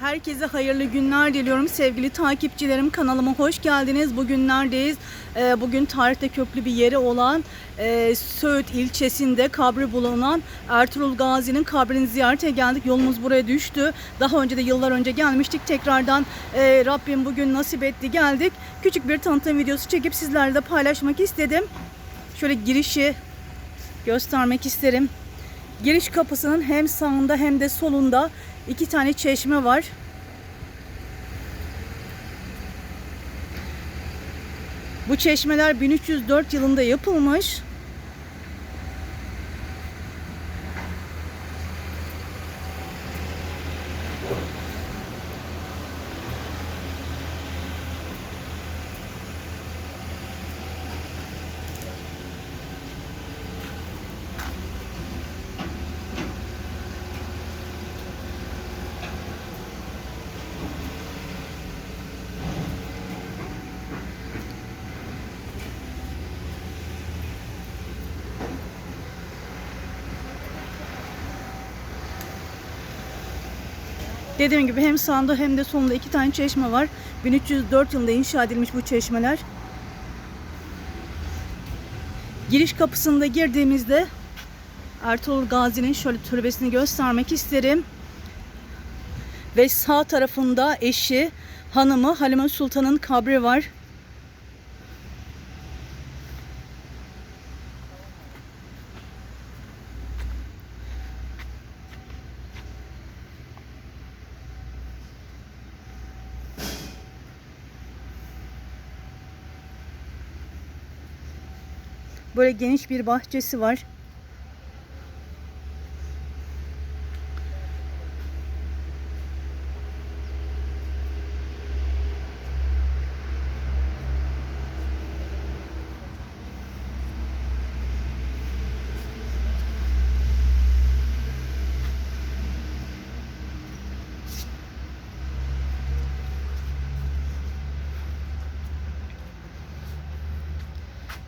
Herkese hayırlı günler diliyorum sevgili takipçilerim. Kanalıma hoş geldiniz. Bugün neredeyiz? Ee, bugün tarihte köklü bir yeri olan e, Söğüt ilçesinde kabri bulunan Ertuğrul Gazi'nin kabrini ziyarete geldik. Yolumuz buraya düştü. Daha önce de yıllar önce gelmiştik. Tekrardan e, Rabbim bugün nasip etti geldik. Küçük bir tanıtım videosu çekip sizlerle de paylaşmak istedim. Şöyle girişi göstermek isterim. Giriş kapısının hem sağında hem de solunda iki tane çeşme var. Bu çeşmeler 1304 yılında yapılmış. Dediğim gibi hem sağında hem de solunda iki tane çeşme var. 1304 yılında inşa edilmiş bu çeşmeler. Giriş kapısında girdiğimizde Ertuğrul Gazi'nin şöyle türbesini göstermek isterim. Ve sağ tarafında eşi, hanımı Halime Sultan'ın kabri var. Böyle geniş bir bahçesi var.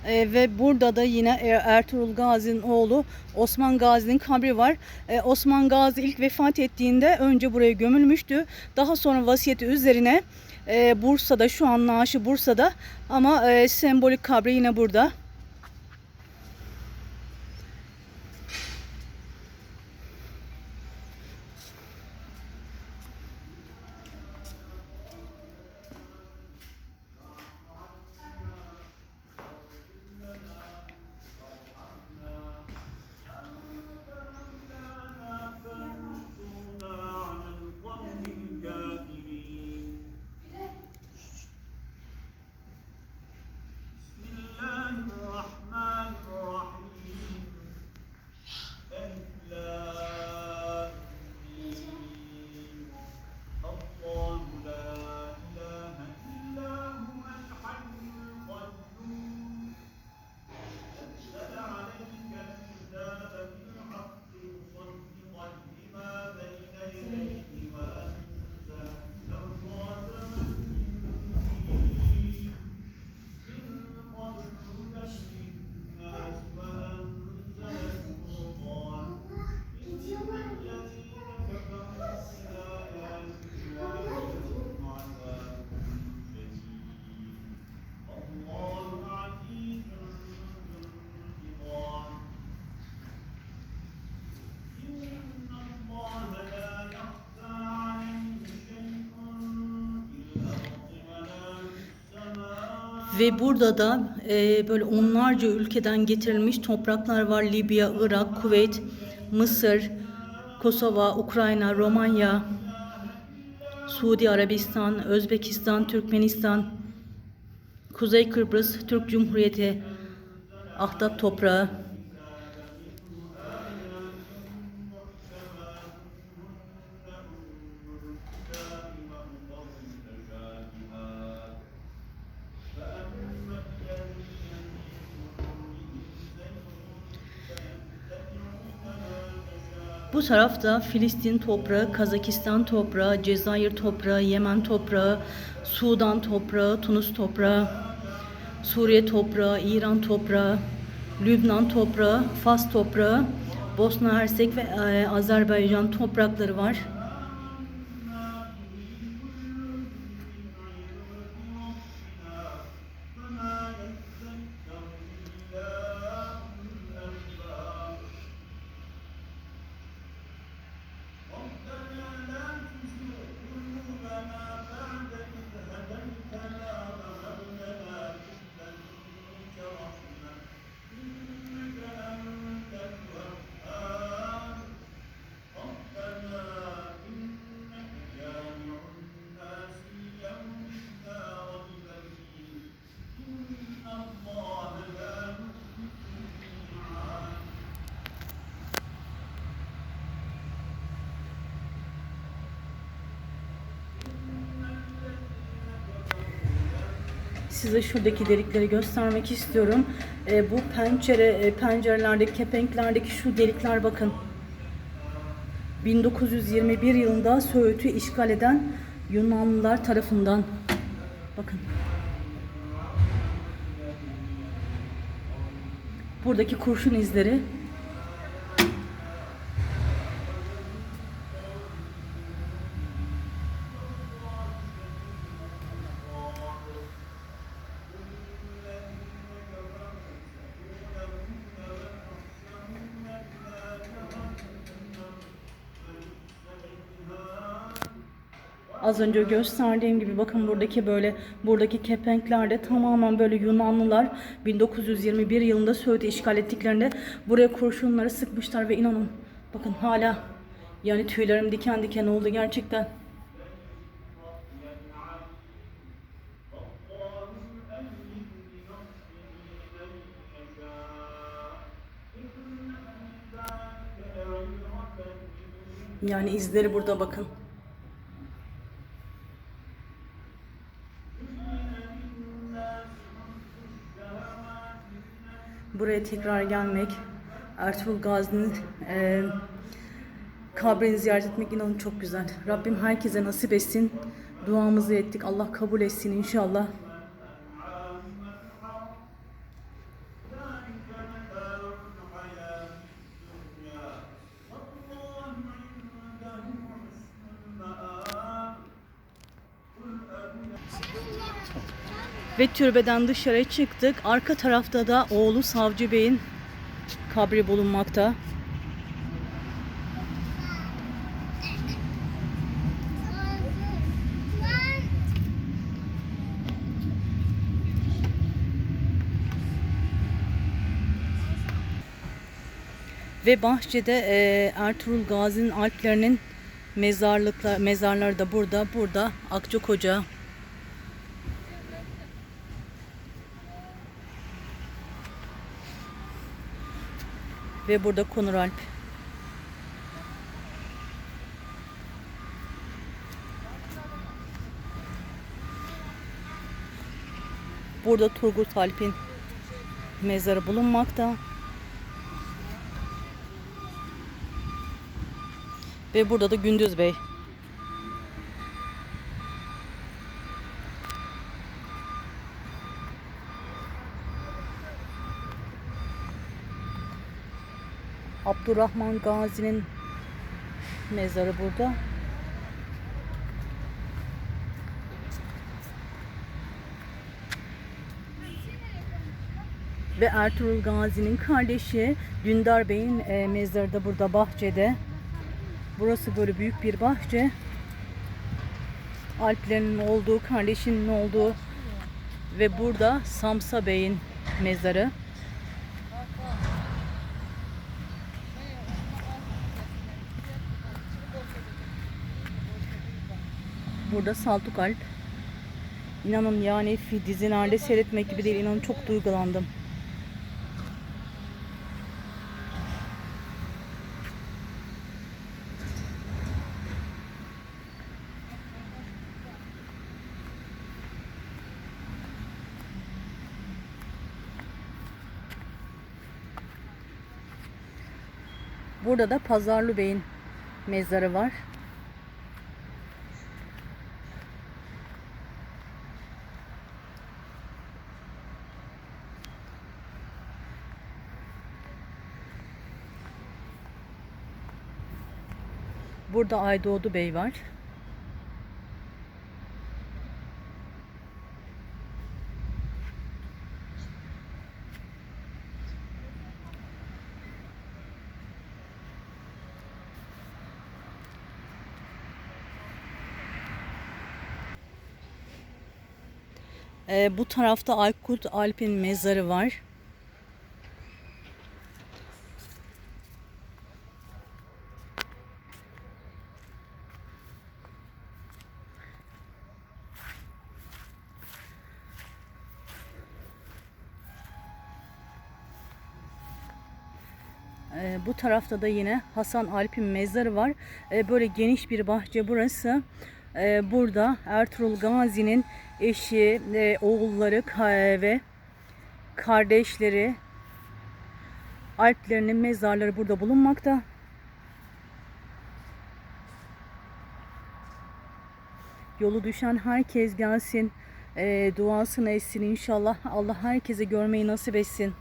E, ve burada da yine e, Ertuğrul Gazi'nin oğlu Osman Gazi'nin kabri var. E, Osman Gazi ilk vefat ettiğinde önce buraya gömülmüştü. Daha sonra vasiyeti üzerine e, Bursa'da şu an naaşı Bursa'da ama e, sembolik kabri yine burada. Ve burada da e, böyle onlarca ülkeden getirilmiş topraklar var. Libya, Irak, Kuveyt, Mısır, Kosova, Ukrayna, Romanya, Suudi Arabistan, Özbekistan, Türkmenistan, Kuzey Kıbrıs, Türk Cumhuriyeti, Ahtap toprağı. Bu tarafta Filistin toprağı, Kazakistan toprağı, Cezayir toprağı, Yemen toprağı, Sudan toprağı, Tunus toprağı, Suriye toprağı, İran toprağı, Lübnan toprağı, Fas toprağı, Bosna Hersek ve e, Azerbaycan toprakları var. Size şuradaki delikleri göstermek istiyorum. E, bu pencere e, pencerelerdeki kepenklerdeki şu delikler bakın. 1921 yılında Söğüt'ü işgal eden Yunanlılar tarafından. Bakın. Buradaki kurşun izleri. Az önce gösterdiğim gibi bakın buradaki böyle buradaki kepenklerde tamamen böyle Yunanlılar 1921 yılında Söğüt'ü işgal ettiklerinde buraya kurşunları sıkmışlar ve inanın bakın hala yani tüylerim diken diken oldu gerçekten. Yani izleri burada bakın. Buraya tekrar gelmek, Ertuğrul Gazi'nin e, kabrini ziyaret etmek inanın çok güzel. Rabbim herkese nasip etsin. Duamızı ettik. Allah kabul etsin inşallah. Ve türbeden dışarı çıktık. Arka tarafta da oğlu Savcı Bey'in kabri bulunmakta. Ve bahçede e, Ertuğrul Gazi'nin alplerinin mezarlıklar mezarları da burada. Burada Akçakoca, Ve burada Konur Alp. Burada Turgut Alp'in mezarı bulunmakta. Ve burada da Gündüz Bey. Abdurrahman Gazi'nin mezarı burada. Ve Ertuğrul Gazi'nin kardeşi Dündar Bey'in e, mezarı da burada bahçede. Burası böyle büyük bir bahçe. Alplerin olduğu, kardeşinin olduğu ve burada Samsa Bey'in mezarı. Burada Saltuk Alp. İnanın yani fi- dizilerde seyretmek gibi değil. İnanın çok duygulandım. Burada da Pazarlı Bey'in mezarı var. Burada Aydoğdu Bey var. Ee, bu tarafta Aykut Alp'in mezarı var. Bu tarafta da yine Hasan Alp'in mezarı var. Ee, böyle geniş bir bahçe burası. e, burada Ertuğrul Gazi'nin eşi, e, oğulları ka- ve kardeşleri, alplerinin mezarları burada bulunmakta. Yolu düşen herkes gelsin, e, duasını etsin inşallah. Allah herkese görmeyi nasip etsin.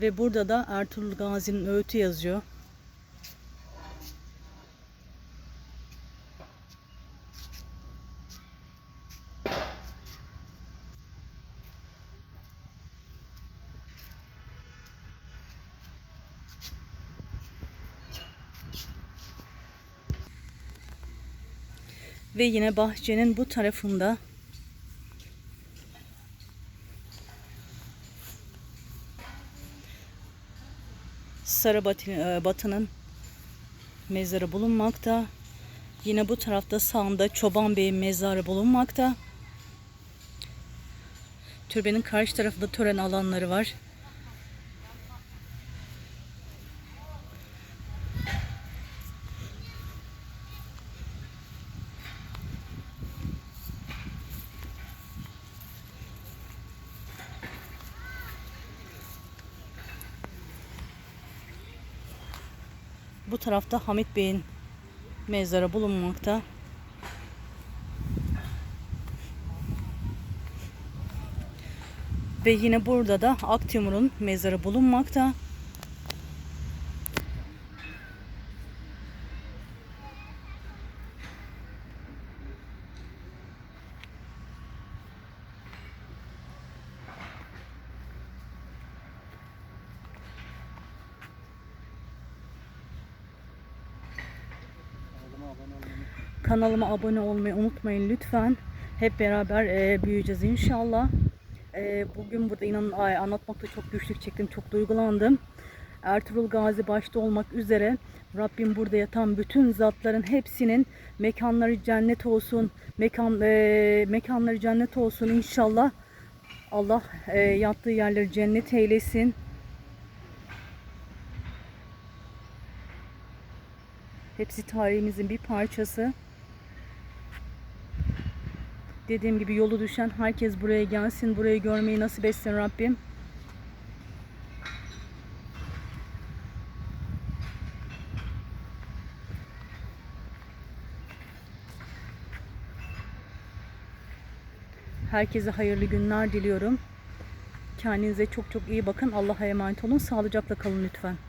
Ve burada da Ertuğrul Gazi'nin öğütü yazıyor. Ve yine bahçenin bu tarafında Sarı Batı- e, mezarı bulunmakta. Yine bu tarafta sağında Çoban Bey'in mezarı bulunmakta. Türbenin karşı tarafında tören alanları var. Bu tarafta Hamit Bey'in mezarı bulunmakta. Ve yine burada da Aktimur'un mezarı bulunmakta. Kanalıma abone olmayı unutmayın lütfen. Hep beraber e, büyüyeceğiz inşallah. E, bugün burada inanın ay, anlatmakta çok güçlük çektim, çok duygulandım. Ertuğrul Gazi başta olmak üzere Rabbim burada yatan bütün zatların hepsinin mekanları cennet olsun, mekan e, mekanları cennet olsun inşallah. Allah e, yattığı yerleri cennet eylesin. Hepsi tarihimizin bir parçası. Dediğim gibi yolu düşen herkes buraya gelsin. Burayı görmeyi nasip etsin Rabbim. Herkese hayırlı günler diliyorum. Kendinize çok çok iyi bakın. Allah'a emanet olun. Sağlıcakla kalın lütfen.